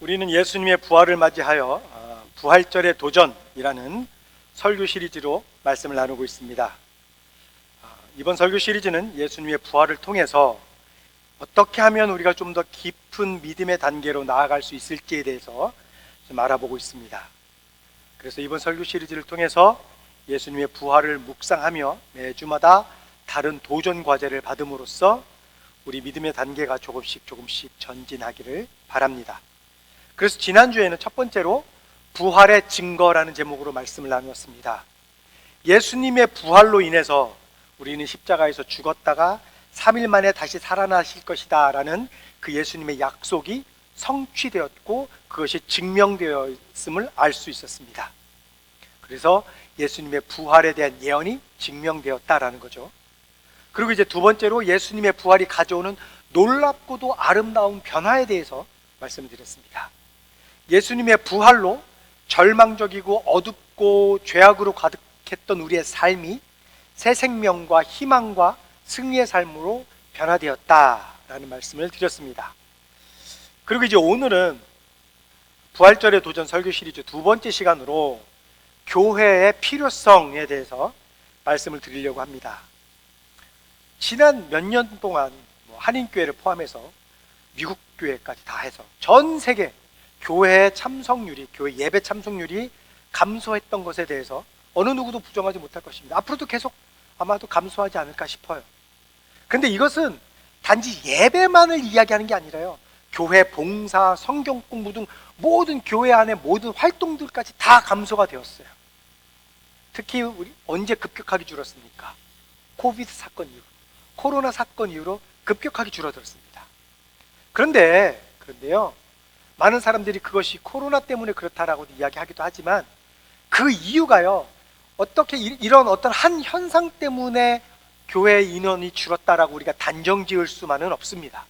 우리는 예수님의 부활을 맞이하여 아, 부활절의 도전이라는 설교 시리즈로 말씀을 나누고 있습니다. 아, 이번 설교 시리즈는 예수님의 부활을 통해서 어떻게 하면 우리가 좀 더 깊은 믿음의 단계로 나아갈 수 있을지에 대해서 좀 알아보고 있습니다. 그래서 이번 설교 시리즈를 통해서 예수님의 부활을 묵상하며 매주마다 다른 도전 과제를 받음으로써 우리 믿음의 단계가 조금씩 조금씩 전진하기를 바랍니다. 그래서 지난주에는 첫 번째로 부활의 증거라는 제목으로 말씀을 나누었습니다. 예수님의 부활로 인해서 우리는 십자가에서 죽었다가 3일 만에 다시 살아나실 것이다 라는 그 예수님의 약속이 성취되었고 그것이 증명되었음을 알 수 있었습니다. 그래서 예수님의 부활에 대한 예언이 증명되었다라는 거죠. 그리고 이제 두 번째로 예수님의 부활이 가져오는 놀랍고도 아름다운 변화에 대해서 말씀드렸습니다. 예수님의 부활로 절망적이고 어둡고 죄악으로 가득했던 우리의 삶이 새 생명과 희망과 승리의 삶으로 변화되었다라는 말씀을 드렸습니다. 그리고 이제 오늘은 부활절의 도전 설교 시리즈 두 번째 시간으로 교회의 필요성에 대해서 말씀을 드리려고 합니다. 지난 몇 년 동안 뭐 한인교회를 포함해서 미국 교회까지 다 해서 전 세계 교회 참석률이 교회 예배 참석률이 감소했던 것에 대해서 어느 누구도 부정하지 못할 것입니다. 앞으로도 계속 아마도 감소하지 않을까 싶어요. 근데 이것은 단지 예배만을 이야기하는 게 아니라요. 교회 봉사, 성경 공부 등 모든 교회 안의 모든 활동들까지 다 감소가 되었어요. 특히 우리 언제 급격하게 줄었습니까? 코비드 사건 이후, 코로나 사건 이후로 급격하게 줄어들었습니다. 그런데 그런데요. 많은 사람들이 그것이 코로나 때문에 그렇다라고 이야기하기도 하지만 그 이유가요. 어떻게 이- 이런 어떤 한 현상 때문에 교회 인원이 줄었다라고 우리가 단정 지을 수만은 없습니다.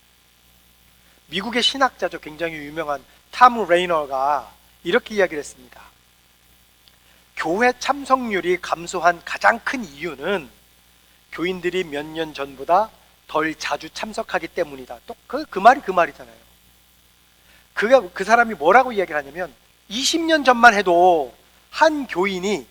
미국의 신학자죠. 굉장히 유명한 탐 레이너가 이렇게 이야기를 했습니다. 교회 참석률이 감소한 가장 큰 이유는 교인들이 몇 년 전보다 덜 자주 참석하기 때문이다. 또 그 그 말이 그 말이잖아요. 그가 그 사람이 뭐라고 이야기를 하냐면 20년 전만 해도 한 교인이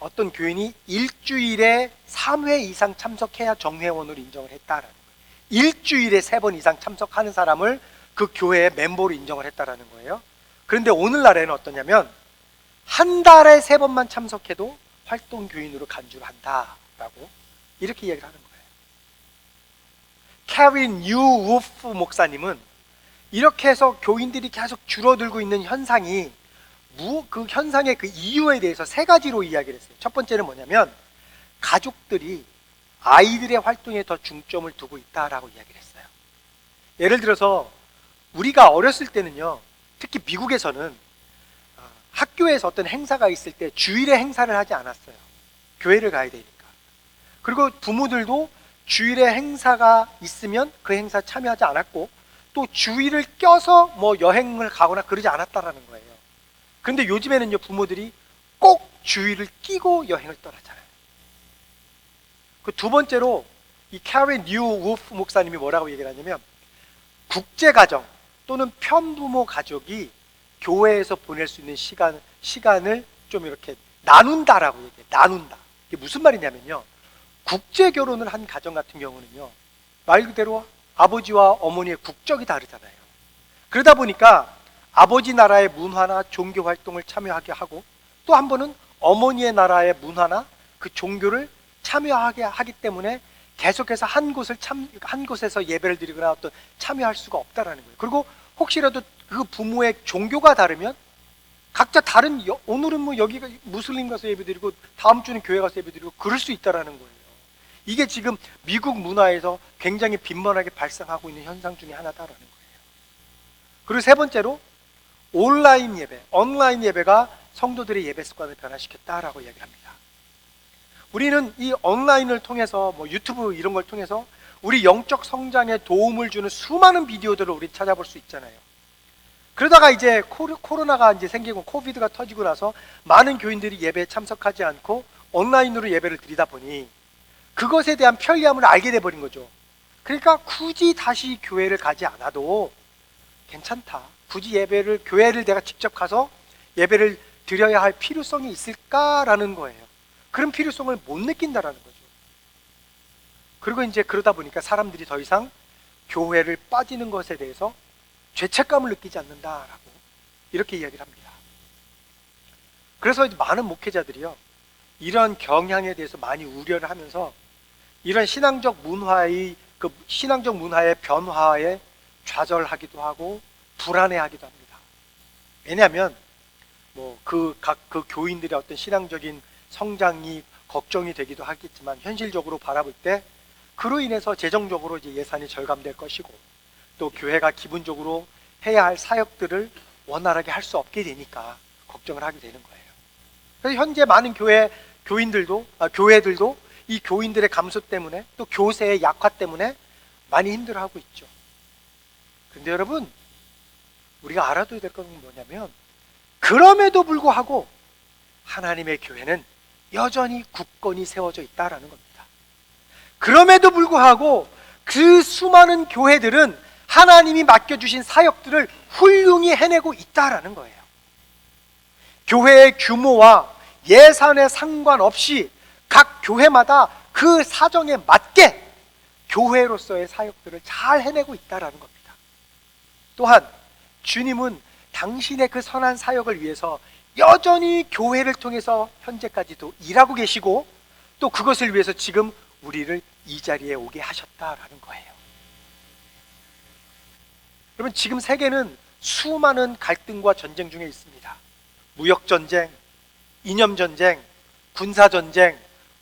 어떤 교인이 일주일에 3회 이상 참석해야 정회원으로 인정을 했다라는 거예요. 일주일에 3번 이상 참석하는 사람을 그 교회의 멤버로 인정을 했다라는 거예요. 그런데 오늘날에는 어떠냐면 한 달에 세 번만 참석해도 활동 교인으로 간주를 한다라고 이렇게 이야기를 하는 거예요. 캐린 유 우프 목사님은 이렇게 해서 교인들이 계속 줄어들고 있는 현상이 무, 그 현상의 그 이유에 대해서 세 가지로 이야기를 했어요. 첫 번째는 뭐냐면 가족들이 아이들의 활동에 더 중점을 두고 있다라고 이야기를 했어요. 예를 들어서 우리가 어렸을 때는요, 특히 미국에서는 어, 학교에서 어떤 행사가 있을 때 주일에 행사를 하지 않았어요. 교회를 가야 되니까. 그리고 부모들도 주일에 행사가 있으면 그 행사 참여하지 않았고 또 주일을 껴서 뭐 여행을 가거나 그러지 않았다라는 거예요. 그런데 요즘에는요 부모들이 꼭 주일을 끼고 여행을 떠나잖아요. 그 두 번째로 이 캐리 뉴 우프 목사님이 뭐라고 얘기를 하냐면 국제 가정 또는 편부모 가족이 교회에서 보낼 수 있는 시간 시간을 좀 이렇게 나눈다라고 얘기해. 나눈다. 이게 무슨 말이냐면요. 국제 결혼을 한 가정 같은 경우는요. 말 그대로 아버지와 어머니의 국적이 다르잖아요. 그러다 보니까 아버지 나라의 문화나 종교 활동을 참여하게 하고 또 한 번은 어머니의 나라의 문화나 그 종교를 참여하게 하기 때문에 계속해서 한 곳을 참, 한 곳에서 예배를 드리거나 어떤 참여할 수가 없다라는 거예요. 그리고 혹시라도 그 부모의 종교가 다르면 각자 다른 여- 오늘은 뭐 여기가 무슬림 가서 예배 드리고 다음 주는 교회 가서 예배 드리고 그럴 수 있다라는 거예요. 이게 지금 미국 문화에서 굉장히 빈번하게 발생하고 있는 현상 중에 하나다라는 거예요. 그리고 세 번째로 온라인 예배, 온라인 예배가 성도들의 예배 습관을 변화시켰다라고 이야기합니다. 우리는 이 온라인을 통해서 뭐 유튜브 이런 걸 통해서 우리 영적 성장에 도움을 주는 수많은 비디오들을 우리 찾아볼 수 있잖아요. 그러다가 이제 코로나가 이제 생기고 코비드가 터지고 나서 많은 교인들이 예배에 참석하지 않고 온라인으로 예배를 드리다 보니 그것에 대한 편리함을 알게 돼 버린 거죠. 그러니까 굳이 다시 교회를 가지 않아도 괜찮다. 굳이 예배를 교회를 내가 직접 가서 예배를 드려야 할 필요성이 있을까라는 거예요. 그런 필요성을 못 느낀다라는 거죠. 그리고 이제 그러다 보니까 사람들이 더 이상 교회를 빠지는 것에 대해서 죄책감을 느끼지 않는다라고 이렇게 이야기를 합니다. 그래서 많은 목회자들이요. 이런 경향에 대해서 많이 우려를 하면서 이런 신앙적 문화의 그 신앙적 문화의 변화에 좌절하기도 하고 불안해하기도 합니다. 왜냐하면 뭐 그 각 그 교인들의 어떤 신앙적인 성장이 걱정이 되기도 하겠지만 현실적으로 바라볼 때 그로 인해서 재정적으로 이제 예산이 절감될 것이고 또 교회가 기본적으로 해야 할 사역들을 원활하게 할 수 없게 되니까 걱정을 하게 되는 거예요. 그래서 현재 많은 교회 교인들도 아, 교회들도 이 교인들의 감소 때문에 또 교세의 약화 때문에 많이 힘들어하고 있죠. 근데 여러분 우리가 알아둬야 될건 뭐냐면 그럼에도 불구하고 하나님의 교회는 여전히 굳건히 세워져 있다라는 겁니다. 그럼에도 불구하고 그 수많은 교회들은 하나님이 맡겨주신 사역들을 훌륭히 해내고 있다라는 거예요. 교회의 규모와 예산에 상관없이 각 교회마다 그 사정에 맞게 교회로서의 사역들을 잘 해내고 있다라는 겁니다. 또한 주님은 당신의 그 선한 사역을 위해서 여전히 교회를 통해서 현재까지도 일하고 계시고 또 그것을 위해서 지금 우리를 이 자리에 오게 하셨다라는 거예요. 여러분 지금 세계는 수많은 갈등과 전쟁 중에 있습니다. 무역 전쟁, 이념 전쟁, 군사 전쟁,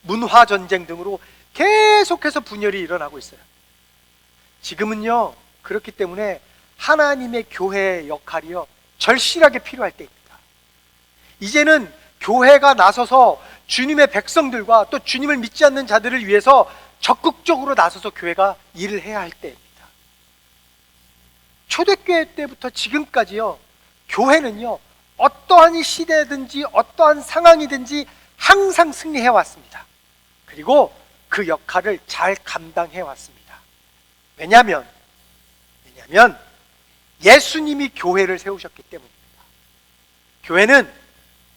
문화 전쟁 등으로 계속해서 분열이 일어나고 있어요. 지금은요 그렇기 때문에 하나님의 교회의 역할이요 절실하게 필요할 때입니다. 이제는 교회가 나서서 주님의 백성들과 또 주님을 믿지 않는 자들을 위해서 적극적으로 나서서 교회가 일을 해야 할 때입니다. 초대교회 때부터 지금까지요, 교회는요, 어떠한 시대든지 어떠한 상황이든지 항상 승리해 왔습니다. 그리고 그 역할을 잘 감당해 왔습니다. 왜냐하면, 왜냐하면 예수님이 교회를 세우셨기 때문입니다. 교회는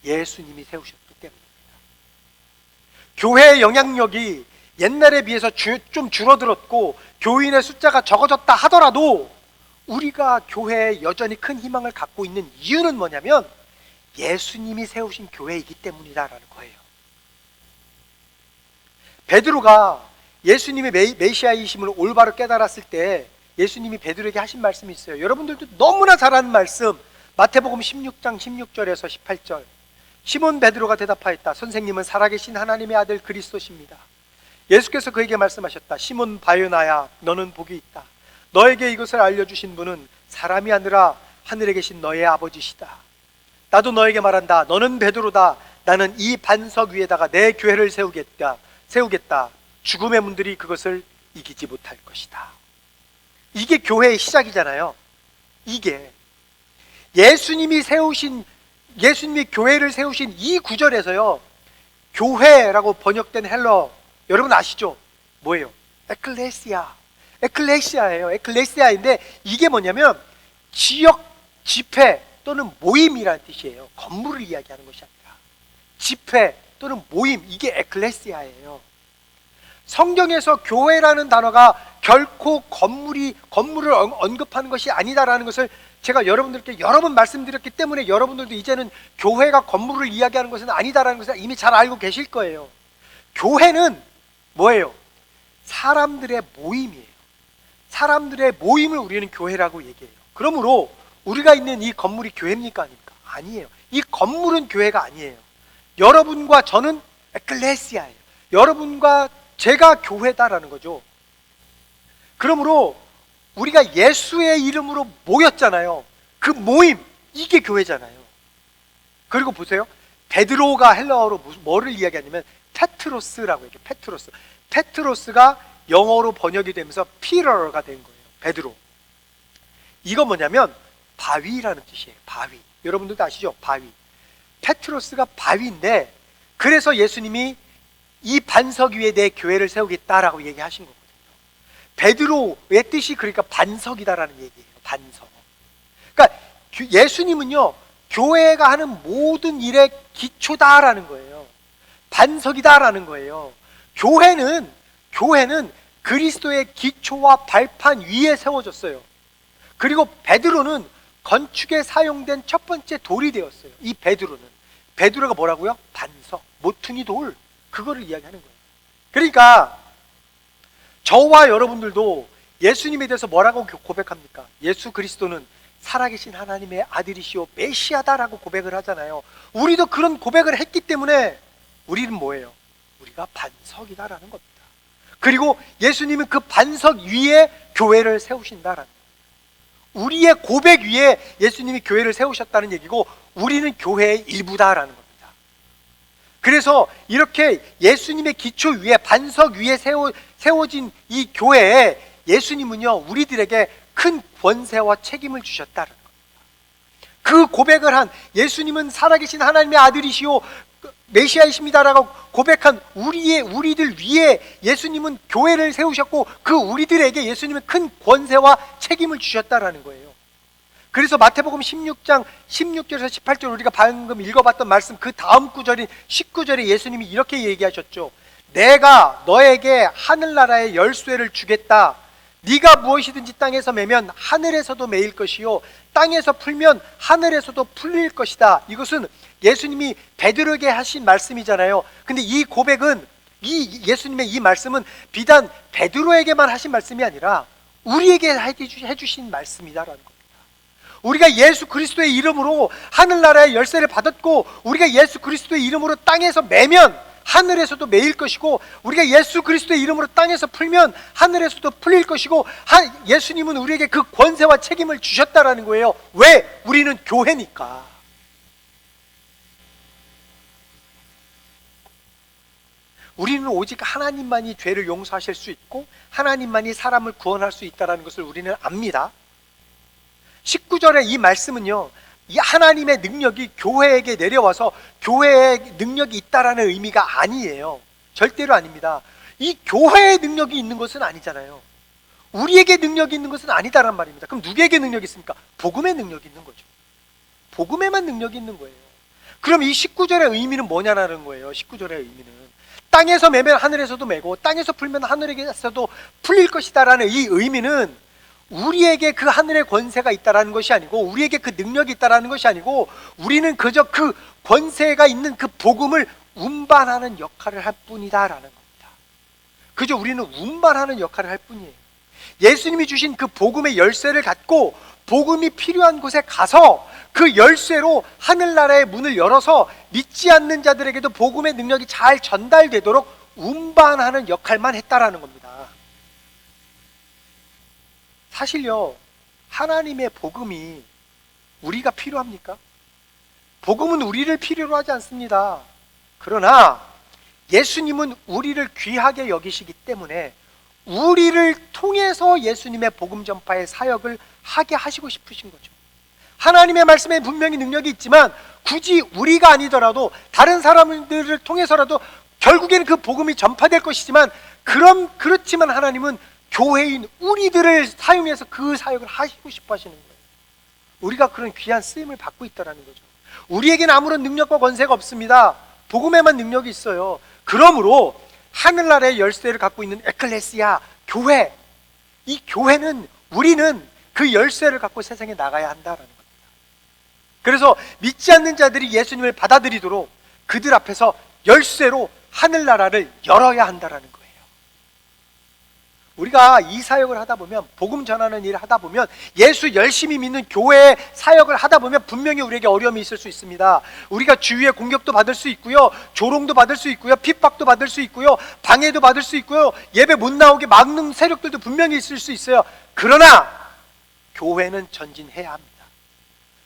예수님이 세우셨기 때문입니다. 교회의 영향력이 옛날에 비해서 주, 좀 줄어들었고 교인의 숫자가 적어졌다 하더라도 우리가 교회에 여전히 큰 희망을 갖고 있는 이유는 뭐냐면 예수님이 세우신 교회이기 때문이다라는 거예요. 베드로가 예수님의 메, 메시아이심을 올바로 깨달았을 때 예수님이 베드로에게 하신 말씀이 있어요. 여러분들도 너무나 잘 아는 말씀 마태복음 16장 16절에서 18절 시몬 베드로가 대답하였다. 선생님은 살아계신 하나님의 아들 그리스도십니다. 예수께서 그에게 말씀하셨다. 시몬 바요나야 너는 복이 있다. 너에게 이것을 알려주신 분은 사람이 아니라 하늘에 계신 너의 아버지시다. 나도 너에게 말한다. 너는 베드로다. 나는 이 반석 위에다가 내 교회를 세우겠다. 세우겠다. 죽음의 문들이 그것을 이기지 못할 것이다. 이게 교회의 시작이잖아요. 이게 예수님이 세우신 예수님이 교회를 세우신 이 구절에서요. 교회라고 번역된 헬러 여러분 아시죠? 뭐예요? 에클레시아. 에클레시아예요. 에클레시아인데 이게 뭐냐면 지역 집회 또는 모임이라는 뜻이에요. 건물을 이야기하는 것이 아니라 집회 또는 모임 이게 에클레시아예요. 성경에서 교회라는 단어가 결코 건물이 건물을 언급하는 것이 아니다라는 것을 제가 여러분들께 여러 번 말씀드렸기 때문에 여러분들도 이제는 교회가 건물을 이야기하는 것은 아니다라는 것을 이미 잘 알고 계실 거예요. 교회는 뭐예요? 사람들의 모임이에요. 사람들의 모임을 우리는 교회라고 얘기해요. 그러므로 우리가 있는 이 건물이 교회입니까 아닙니까? 아니에요. 이 건물은 교회가 아니에요. 여러분과 저는 에클레시아예요. 여러분과 제가 교회다라는 거죠. 그러므로 우리가 예수의 이름으로 모였잖아요. 그 모임 이게 교회잖아요. 그리고 보세요. 베드로가 헬라어로 뭐를 이야기하냐면 페트로스라고 얘기해요. 페트로스. 페트로스가 영어로 번역이 되면서 피러가 된 거예요. 베드로. 이거 뭐냐면 바위라는 뜻이에요. 바위. 여러분들도 아시죠? 바위. 페트로스가 바위인데 그래서 예수님이 이 반석 위에 내 교회를 세우겠다라고 얘기하신 거거든요. 베드로의 뜻이 그러니까 반석이다라는 얘기예요. 반석. 그러니까 교- 예수님은요 교회가 하는 모든 일의 기초다라는 거예요. 반석이다라는 거예요. 교회는 교회는 그리스도의 기초와 발판 위에 세워졌어요. 그리고 베드로는 건축에 사용된 첫 번째 돌이 되었어요. 이 베드로는 베드로가 뭐라고요? 반석, 모퉁이 돌 그거를 이야기하는 거예요. 그러니까 저와 여러분들도 예수님에 대해서 뭐라고 고백합니까? 예수 그리스도는 살아계신 하나님의 아들이시오 메시아다라고 고백을 하잖아요. 우리도 그런 고백을 했기 때문에 우리는 뭐예요? 우리가 반석이다라는 겁니다. 그리고 예수님은 그 반석 위에 교회를 세우신다라는. 우리의 고백 위에 예수님이 교회를 세우셨다는 얘기고 우리는 교회의 일부다라는. 그래서 이렇게 예수님의 기초 위에 반석 위에 세워, 세워진 이 교회에 예수님은요 우리들에게 큰 권세와 책임을 주셨다는 겁니다. 그 고백을 한 예수님은 살아계신 하나님의 아들이시오 그 메시아이십니다라고 고백한 우리의 우리들 위에 예수님은 교회를 세우셨고 그 우리들에게 예수님은 큰 권세와 책임을 주셨다라는 거예요. 그래서 마태복음 16장 16절에서 18절 우리가 방금 읽어봤던 말씀 그 다음 구절인 19절에 예수님이 이렇게 얘기하셨죠. 내가 너에게 하늘나라의 열쇠를 주겠다. 네가 무엇이든지 땅에서 매면 하늘에서도 매일 것이요 땅에서 풀면 하늘에서도 풀릴 것이다. 이것은 예수님이 베드로에게 하신 말씀이잖아요. 근데 이 고백은 이 예수님의 이 말씀은 비단 베드로에게만 하신 말씀이 아니라 우리에게 해주- 해주신 말씀이다라는. 우리가 예수 그리스도의 이름으로 하늘나라의 열쇠를 받았고 우리가 예수 그리스도의 이름으로 땅에서 매면 하늘에서도 매일 것이고 우리가 예수 그리스도의 이름으로 땅에서 풀면 하늘에서도 풀릴 것이고 하- 예수님은 우리에게 그 권세와 책임을 주셨다라는 거예요. 왜? 우리는 교회니까. 우리는 오직 하나님만이 죄를 용서하실 수 있고 하나님만이 사람을 구원할 수 있다라는 것을 우리는 압니다. 19절의 이 말씀은요. 이 하나님의 능력이 교회에게 내려와서 교회의 능력이 있다라는 의미가 아니에요. 절대로 아닙니다. 이 교회의 능력이 있는 것은 아니잖아요. 우리에게 능력이 있는 것은 아니다란 말입니다. 그럼 누구에게 능력이 있습니까? 복음의 능력이 있는 거죠. 복음에만 능력이 있는 거예요. 그럼 이 19절의 의미는 뭐냐라는 거예요. 19절의 의미는 땅에서 매면 하늘에서도 매고 땅에서 풀면 하늘에서도 풀릴 것이다라는 이 의미는 우리에게 그 하늘의 권세가 있다라는 것이 아니고 우리에게 그 능력이 있다라는 것이 아니고 우리는 그저 그 권세가 있는 그 복음을 운반하는 역할을 할 뿐이다라는 겁니다. 그저 우리는 운반하는 역할을 할 뿐이에요. 예수님이 주신 그 복음의 열쇠를 갖고 복음이 필요한 곳에 가서 그 열쇠로 하늘나라의 문을 열어서 믿지 않는 자들에게도 복음의 능력이 잘 전달되도록 운반하는 역할만 했다라는 겁니다. 사실요, 하나님의 복음이 우리가 필요합니까? 복음은 우리를 필요로 하지 않습니다. 그러나 예수님은 우리를 귀하게 여기시기 때문에 우리를 통해서 예수님의 복음 전파의 사역을 하게 하시고 싶으신 거죠. 하나님의 말씀에 분명히 능력이 있지만 굳이 우리가 아니더라도 다른 사람들을 통해서라도 결국에는 그 복음이 전파될 것이지만 그럼 그렇지만 하나님은 교회인 우리들을 사용해서 그 사역을 하시고 싶어 하시는 거예요. 우리가 그런 귀한 쓰임을 받고 있다라는 거죠. 우리에게는 아무런 능력과 권세가 없습니다. 복음에만 능력이 있어요. 그러므로 하늘나라의 열쇠를 갖고 있는 에클레시아 교회 이 교회는 우리는 그 열쇠를 갖고 세상에 나가야 한다라는 겁니다. 그래서 믿지 않는 자들이 예수님을 받아들이도록 그들 앞에서 열쇠로 하늘나라를 열어야 한다라는 거예요. 우리가 이 사역을 하다 보면 복음 전하는 일을 하다 보면 예수 열심히 믿는 교회 사역을 하다 보면 분명히 우리에게 어려움이 있을 수 있습니다. 우리가 주위의 공격도 받을 수 있고요. 조롱도 받을 수 있고요. 핍박도 받을 수 있고요. 방해도 받을 수 있고요. 예배 못 나오게 막는 세력들도 분명히 있을 수 있어요. 그러나 교회는 전진해야 합니다.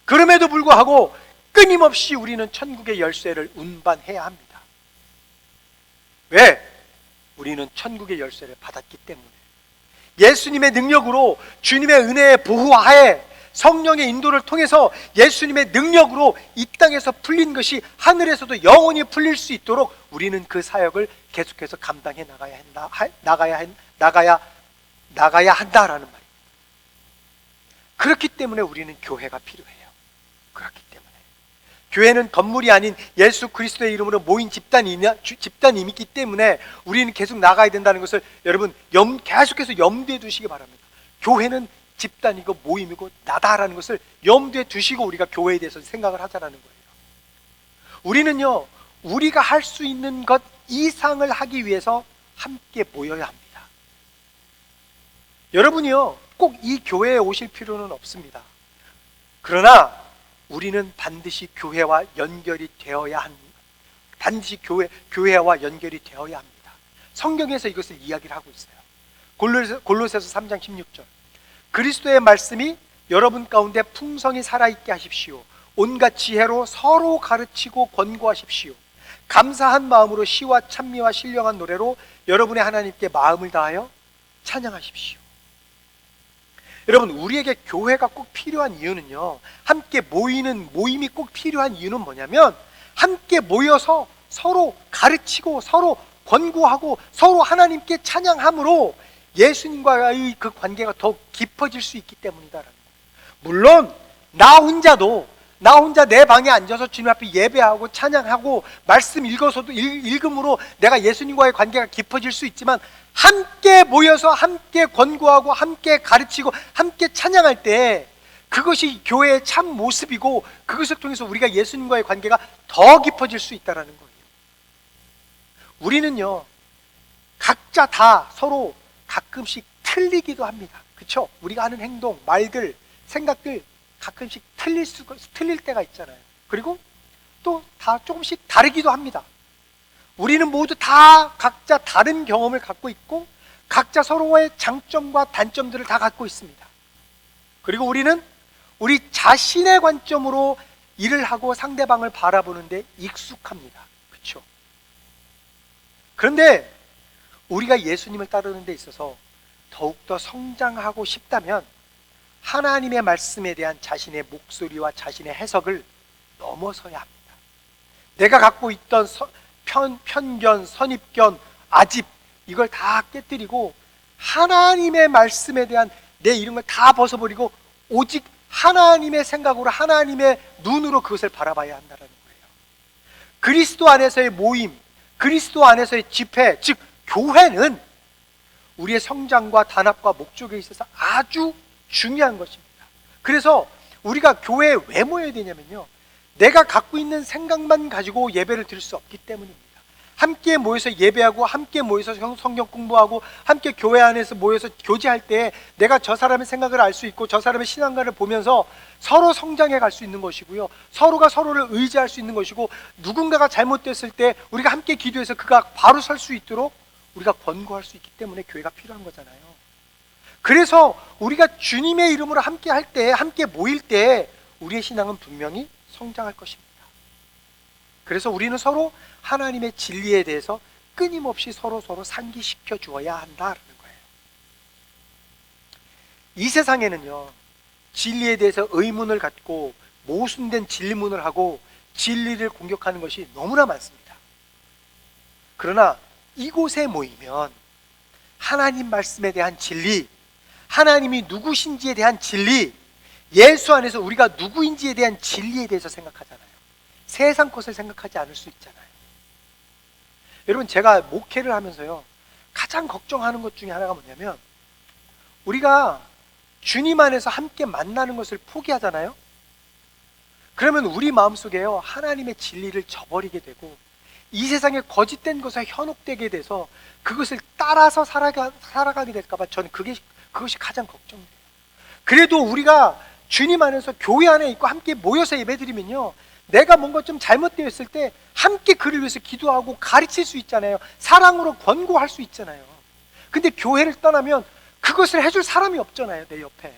그럼에도 불구하고 끊임없이 우리는 천국의 열쇠를 운반해야 합니다. 왜? 우리는 천국의 열쇠를 받았기 때문에. 예수님의 능력으로 주님의 은혜의 보호하에 성령의 인도를 통해서 예수님의 능력으로 이 땅에서 풀린 것이 하늘에서도 영원히 풀릴 수 있도록 우리는 그 사역을 계속해서 감당해 나가야 한다. 하- 나가야 한- 나가야 나가야 한다라는 말입니다. 그렇기 때문에 우리는 교회가 필요해요. 그렇기 때문에 교회는 건물이 아닌 예수 그리스도의 이름으로 모인 집단이 집단이기 때문에 우리는 계속 나가야 된다는 것을 여러분 염, 계속해서 염두에 두시기 바랍니다. 교회는 집단이고 모임이고 나다라는 것을 염두에 두시고 우리가 교회에 대해서 생각을 하자라는 거예요. 우리는요, 우리가 할 수 있는 것 이상을 하기 위해서 함께 모여야 합니다. 여러분이요, 꼭 이 교회에 오실 필요는 없습니다. 그러나 우리는 반드시 교회와 연결이 되어야 합니다. 반드시 교회, 교회와 연결이 되어야 합니다. 성경에서 이것을 이야기를 하고 있어요. 골로새, 골로새서 3장 16절. 그리스도의 말씀이 여러분 가운데 풍성히 살아있게 하십시오. 온갖 지혜로 서로 가르치고 권고하십시오. 감사한 마음으로 시와 찬미와 신령한 노래로 여러분의 하나님께 마음을 다하여 찬양하십시오. 여러분, 우리에게 교회가 꼭 필요한 이유는요, 함께 모이는 모임이 꼭 필요한 이유는 뭐냐면, 함께 모여서 서로 가르치고 서로 권고하고 서로 하나님께 찬양함으로 예수님과의 그 관계가 더 깊어질 수 있기 때문이다라는. 물론, 나 혼자도 나 혼자 내 방에 앉아서 주님 앞에 예배하고 찬양하고 말씀 읽어서도 읽, 음으로 내가 예수님과의 관계가 깊어질 수 있지만 함께 모여서 함께 권고하고 함께 가르치고 함께 찬양할 때 그것이 교회의 참 모습이고 그것을 통해서 우리가 예수님과의 관계가 더 깊어질 수 있다라는 거예요. 우리는요 각자 다 서로 가끔씩 틀리기도 합니다. 그렇죠? 우리가 하는 행동, 말들, 생각들 가끔씩 틀릴 수 틀릴 때가 있잖아요. 그리고 또 다 조금씩 다르기도 합니다. 우리는 모두 다 각자 다른 경험을 갖고 있고 각자 서로의 장점과 단점들을 다 갖고 있습니다. 그리고 우리는 우리 자신의 관점으로 일을 하고 상대방을 바라보는데 익숙합니다. 그렇죠? 그런데 우리가 예수님을 따르는 데 있어서 더욱더 성장하고 싶다면 하나님의 말씀에 대한 자신의 목소리와 자신의 해석을 넘어서야 합니다. 내가 갖고 있던 서, 편, 편견, 선입견, 아집 이걸 다 깨뜨리고 하나님의 말씀에 대한 내 이런 걸 다 벗어버리고 오직 하나님의 생각으로 하나님의 눈으로 그것을 바라봐야 한다는 거예요. 그리스도 안에서의 모임, 그리스도 안에서의 집회, 즉 교회는 우리의 성장과 단합과 목적에 있어서 아주 중요한 것입니다. 그래서 우리가 교회에 왜 모여야 되냐면요. 내가 갖고 있는 생각만 가지고 예배를 드릴 수 없기 때문입니다. 함께 모여서 예배하고 함께 모여서 성경 공부하고 함께 교회 안에서 모여서 교제할 때 내가 저 사람의 생각을 알 수 있고 저 사람의 신앙관을 보면서 서로 성장해 갈 수 있는 것이고요. 서로가 서로를 의지할 수 있는 것이고 누군가가 잘못됐을 때 우리가 함께 기도해서 그가 바로 설 수 있도록 우리가 권고할 수 있기 때문에 교회가 필요한 거잖아요. 그래서 우리가 주님의 이름으로 함께 할 때, 함께 모일 때 우리의 신앙은 분명히 성장할 것입니다. 그래서 우리는 서로 하나님의 진리에 대해서 끊임없이 서로 서로 상기시켜 주어야 한다는 거예요. 이 세상에는요, 진리에 대해서 의문을 갖고 모순된 질문을 하고 진리를 공격하는 것이 너무나 많습니다. 그러나 이곳에 모이면 하나님 말씀에 대한 진리, 하나님이 누구신지에 대한 진리, 예수 안에서 우리가 누구인지에 대한 진리에 대해서 생각하잖아요. 세상 것을 생각하지 않을 수 있잖아요. 여러분, 제가 목회를 하면서요, 가장 걱정하는 것 중에 하나가 뭐냐면, 우리가 주님 안에서 함께 만나는 것을 포기하잖아요? 그러면 우리 마음속에요, 하나님의 진리를 저버리게 되고, 이 세상에 거짓된 것에 현혹되게 돼서 그것을 따라서 살아가, 살아가게 될까봐 저는 그게 그것이 가장 걱정돼요. 그래도 우리가 주님 안에서 교회 안에 있고 함께 모여서 예배드리면요. 내가 뭔가 좀 잘못되어 있을 때 함께 그를 위해서 기도하고 가르칠 수 있잖아요. 사랑으로 권고할 수 있잖아요. 근데 교회를 떠나면 그것을 해줄 사람이 없잖아요. 내 옆에.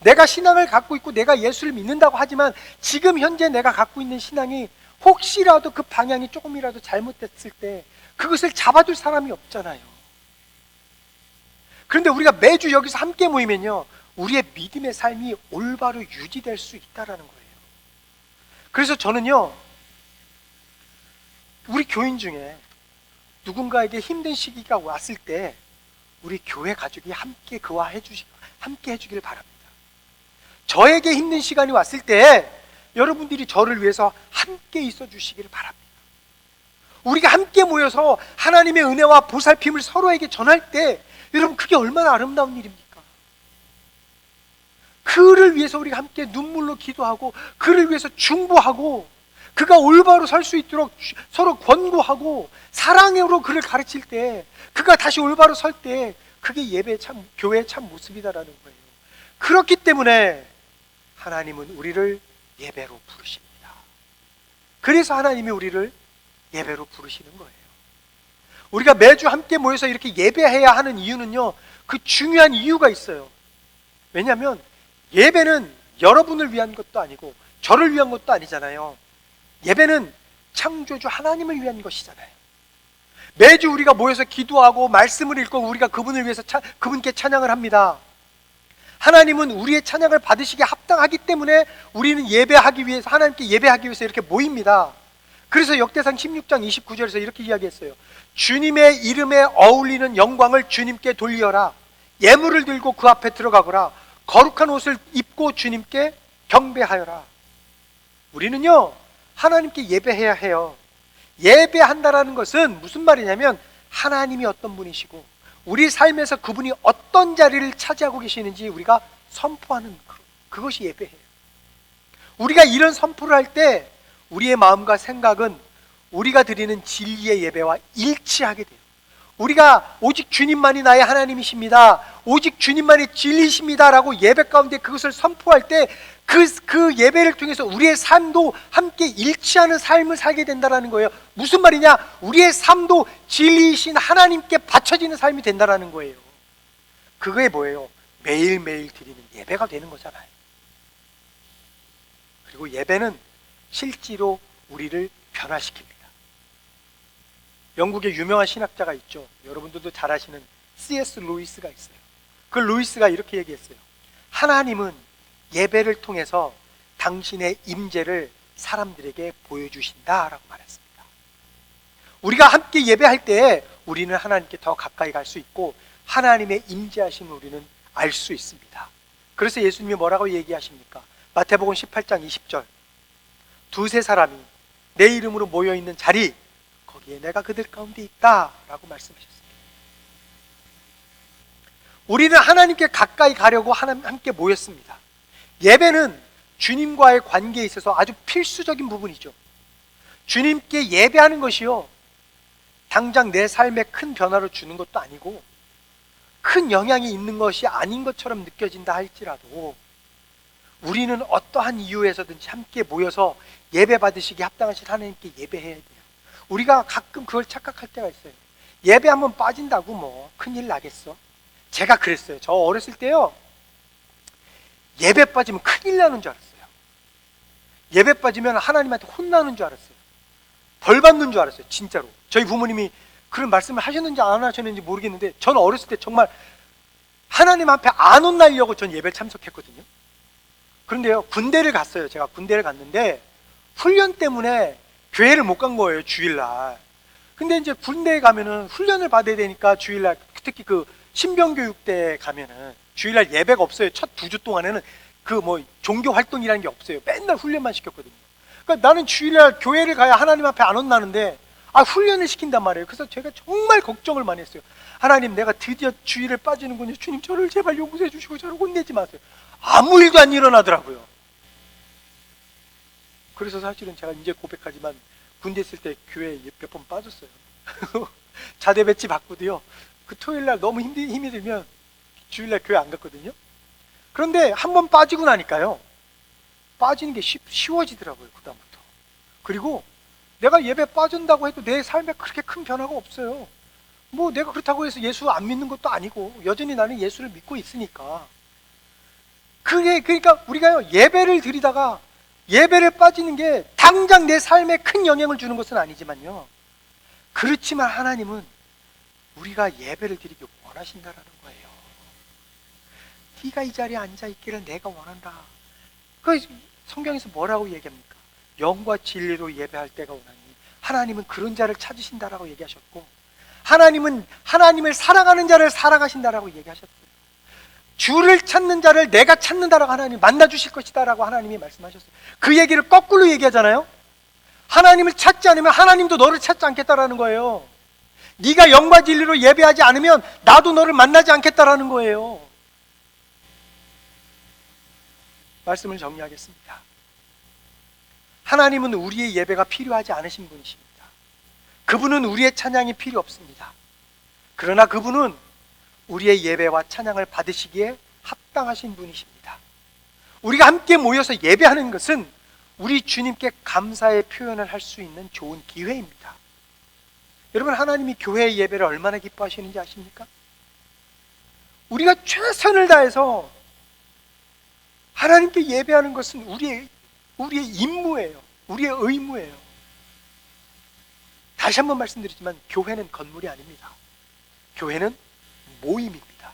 내가 신앙을 갖고 있고 내가 예수를 믿는다고 하지만 지금 현재 내가 갖고 있는 신앙이 혹시라도 그 방향이 조금이라도 잘못됐을 때 그것을 잡아줄 사람이 없잖아요. 그런데 우리가 매주 여기서 함께 모이면요. 우리의 믿음의 삶이 올바로 유지될 수 있다라는 거예요. 그래서 저는요. 우리 교인 중에 누군가에게 힘든 시기가 왔을 때 우리 교회 가족이 함께 그와 해주시 함께 해주길 바랍니다. 저에게 힘든 시간이 왔을 때 여러분들이 저를 위해서 함께 있어 주시기를 바랍니다. 우리가 함께 모여서 하나님의 은혜와 보살핌을 서로에게 전할 때 여러분 그게 얼마나 아름다운 일입니까? 그를 위해서 우리가 함께 눈물로 기도하고 그를 위해서 중보하고 그가 올바로 설 수 있도록 주- 서로 권고하고 사랑으로 그를 가르칠 때 그가 다시 올바로 설 때 그게 예배 참 교회의 참 모습이다라는 거예요. 그렇기 때문에 하나님은 우리를 예배로 부르십니다. 그래서 하나님이 우리를 예배로 부르시는 거예요. 우리가 매주 함께 모여서 이렇게 예배해야 하는 이유는요, 그 중요한 이유가 있어요. 왜냐하면 예배는 여러분을 위한 것도 아니고 저를 위한 것도 아니잖아요. 예배는 창조주 하나님을 위한 것이잖아요. 매주 우리가 모여서 기도하고 말씀을 읽고 우리가 그분을 위해서 차- 그분께 찬양을 합니다. 하나님은 우리의 찬양을 받으시기에 합당하기 때문에 우리는 예배하기 위해서 하나님께 예배하기 위해서 이렇게 모입니다. 그래서 역대상 16장 29절에서 이렇게 이야기했어요. 주님의 이름에 어울리는 영광을 주님께 돌리어라. 예물을 들고 그 앞에 들어가거라. 거룩한 옷을 입고 주님께 경배하여라. 우리는요, 하나님께 예배해야 해요. 예배한다라는 것은 무슨 말이냐면 하나님이 어떤 분이시고 우리 삶에서 그분이 어떤 자리를 차지하고 계시는지 우리가 선포하는 그- 그것이 예배예요. 우리가 이런 선포를 할 때 우리의 마음과 생각은 우리가 드리는 진리의 예배와 일치하게 돼요. 우리가 오직 주님만이 나의 하나님이십니다. 오직 주님만이 진리십니다라고 예배 가운데 그것을 선포할 때 그, 그 예배를 통해서 우리의 삶도 함께 일치하는 삶을 살게 된다는 거예요. 무슨 말이냐? 우리의 삶도 진리이신 하나님께 바쳐지는 삶이 된다는 거예요. 그거에 뭐예요? 매일매일 드리는 예배가 되는 거잖아요. 그리고 예배는 실제로 우리를 변화시킵니다. 영국의 유명한 신학자가 있죠. 여러분들도 잘 아시는 C.S. 루이스가 있어요. 그 루이스가 이렇게 얘기했어요. 하나님은 예배를 통해서 당신의 임재를 사람들에게 보여주신다라고 말했습니다. 우리가 함께 예배할 때 우리는 하나님께 더 가까이 갈 수 있고 하나님의 임재하심을 우리는 알 수 있습니다. 그래서 예수님이 뭐라고 얘기하십니까? 마태복음 18장 20절. 두세 사람이 내 이름으로 모여 있는 자리 거기에 내가 그들 가운데 있다라고 말씀하셨습니다. 우리는 하나님께 가까이 가려고 함께 모였습니다. 예배는 주님과의 관계에 있어서 아주 필수적인 부분이죠. 주님께 예배하는 것이요. 당장 내 삶에 큰 변화를 주는 것도 아니고 큰 영향이 있는 것이 아닌 것처럼 느껴진다 할지라도 우리는 어떠한 이유에서든지 함께 모여서 예배 받으시기 합당하신 하나님께 예배해야 돼요. 우리가 가끔 그걸 착각할 때가 있어요. 예배 한번 빠진다고 뭐 큰일 나겠어? 제가 그랬어요. 저 어렸을 때요. 예배 빠지면 큰일 나는 줄 알았어요. 예배 빠지면 하나님한테 혼나는 줄 알았어요. 벌 받는 줄 알았어요. 진짜로. 저희 부모님이 그런 말씀을 하셨는지 안 하셨는지 모르겠는데 저는 어렸을 때 정말 하나님 앞에 안 혼나려고 전 예배 참석했거든요. 그런데요, 군대를 갔어요. 제가 군대를 갔는데 훈련 때문에 교회를 못 간 거예요, 주일날. 근데 이제 군대에 가면은 훈련을 받아야 되니까 주일날 특히 그 신병교육 때 가면은 주일날 예배가 없어요. 첫 두 주 동안에는 그 뭐 종교 활동이라는 게 없어요. 맨날 훈련만 시켰거든요. 그러니까 나는 주일날 교회를 가야 하나님 앞에 안 혼나는데 아 훈련을 시킨단 말이에요. 그래서 제가 정말 걱정을 많이 했어요. 하나님 내가 드디어 주일에 빠지는군요. 주님 저를 제발 용서해 주시고 저를 혼내지 마세요. 아무 일도 안 일어나더라고요. 그래서 사실은 제가 이제 고백하지만 군대 있을 때 교회에 몇번 빠졌어요. 자대 배치 받고도요. 그 토요일 날 너무 힘이, 힘이 들면 주일 날 교회 안 갔거든요. 그런데 한 번 빠지고 나니까요. 빠지는 게 쉽, 쉬워지더라고요. 그다음부터. 그리고 내가 예배 빠진다고 해도 내 삶에 그렇게 큰 변화가 없어요. 뭐 내가 그렇다고 해서 예수 안 믿는 것도 아니고 여전히 나는 예수를 믿고 있으니까. 그게 그러니까 우리가요 예배를 드리다가 예배를 빠지는 게 당장 내 삶에 큰 영향을 주는 것은 아니지만요. 그렇지만 하나님은 우리가 예배를 드리기 원하신다라는 거예요. 네가 이 자리에 앉아 있기를 내가 원한다. 그 성경에서 뭐라고 얘기합니까? 영과 진리로 예배할 때가 오나니 하나님은 그런 자를 찾으신다라고 얘기하셨고 하나님은 하나님을 사랑하는 자를 사랑하신다라고 얘기하셨어요. 주를 찾는 자를 내가 찾는다라고 하나님 만나 주실 것이다라고 하나님이 말씀하셨어요. 그 얘기를 거꾸로 얘기하잖아요. 하나님을 찾지 않으면 하나님도 너를 찾지 않겠다라는 거예요. 네가 영과 진리로 예배하지 않으면 나도 너를 만나지 않겠다라는 거예요. 말씀을 정리하겠습니다. 하나님은 우리의 예배가 필요하지 않으신 분이십니다. 그분은 우리의 찬양이 필요 없습니다. 그러나 그분은 우리의 예배와 찬양을 받으시기에 합당하신 분이십니다. 우리가 함께 모여서 예배하는 것은 우리 주님께 감사의 표현을 할 수 있는 좋은 기회입니다. 여러분 하나님이 교회의 예배를 얼마나 기뻐하시는지 아십니까? 우리가 최선을 다해서 하나님께 예배하는 것은 우리의 우리의 임무예요. 우리의 의무예요. 다시 한번 말씀드리지만 교회는 건물이 아닙니다. 교회는 모임입니다.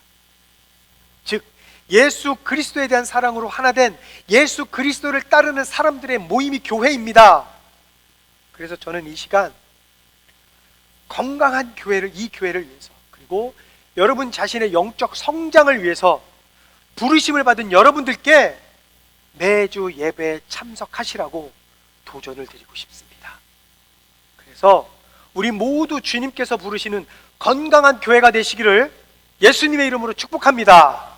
즉 예수 그리스도에 대한 사랑으로 하나 된 예수 그리스도를 따르는 사람들의 모임이 교회입니다. 그래서 저는 이 시간 건강한 교회를 이 교회를 위해서 그리고 여러분 자신의 영적 성장을 위해서 부르심을 받은 여러분들께 매주 예배에 참석하시라고 도전을 드리고 싶습니다. 그래서 우리 모두 주님께서 부르시는 건강한 교회가 되시기를 예수님의 이름으로 축복합니다.